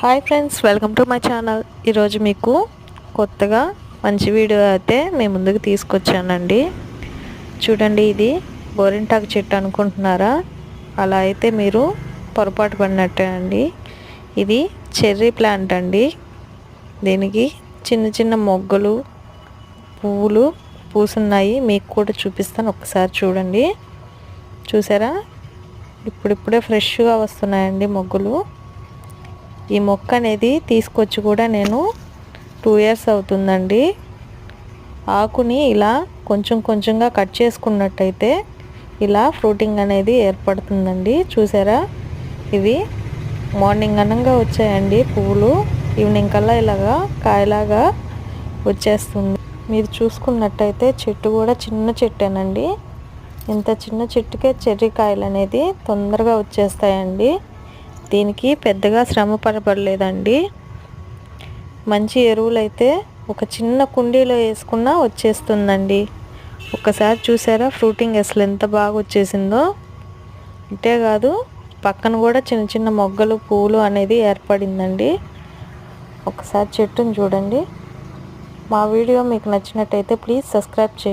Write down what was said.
Hi friends welcome to my channel ఈరోజు మీకు కొత్తగా మంచి వీడియో అయితే మీ ముందుకు తీసుకొచ్చానండి. చూడండి ఇది గోరింటాకు చెట్టు అనుకుంటున్నారా? అలా అయితే మీరు పొరపాటు పడినట్టే అండి. ఇది చెర్రీ ప్లాంట్ అండి. దీనికి చిన్న చిన్న మొగ్గలు పువ్వులు పూసున్నాయి. మీకు కూడా చూపిస్తాను ఒకసారి చూడండి. చూసారా? ఇప్పుడిప్పుడే ఫ్రెష్గా వస్తున్నాయండి మొగ్గులు. ఈ మొక్క అనేది తీసుకొచ్చి కూడా నేను టూ ఇయర్స్ అవుతుందండి. ఆకుని ఇలా కొంచెం కొంచెంగా కట్ చేసుకున్నట్టయితే ఇలా ఫ్రూటింగ్ అనేది ఏర్పడుతుందండి. చూసారా? ఇవి మార్నింగ్ అనంగా వచ్చాయండి పువ్వులు. ఈవినింగ్ కల్లా ఇలాగా కాయలాగా వచ్చేస్తుంది. మీరు చూసుకున్నట్టయితే చెట్టు కూడా చిన్న చెట్టేనండి. ఇంత చిన్న చెట్టుకే చెర్రీ కాయలు అనేది తొందరగా వచ్చేస్తాయండి. దీనికి పెద్దగా శ్రమ పడబడలేదండి. మంచి ఎరువులు అయితే ఒక చిన్న కుండీలో వేసుకున్నా వచ్చేస్తుందండి. ఒకసారి చూసారా ఫ్రూటింగ్ అసలు ఎంత బాగా వచ్చేసిందో. అంతేకాదు పక్కన కూడా చిన్న చిన్న మొగ్గలు పూలు అనేది ఏర్పడిందండి. ఒకసారి చెట్టును చూడండి. మా వీడియో మీకు నచ్చినట్టయితే ప్లీజ్ సబ్స్క్రైబ్ చేయండి.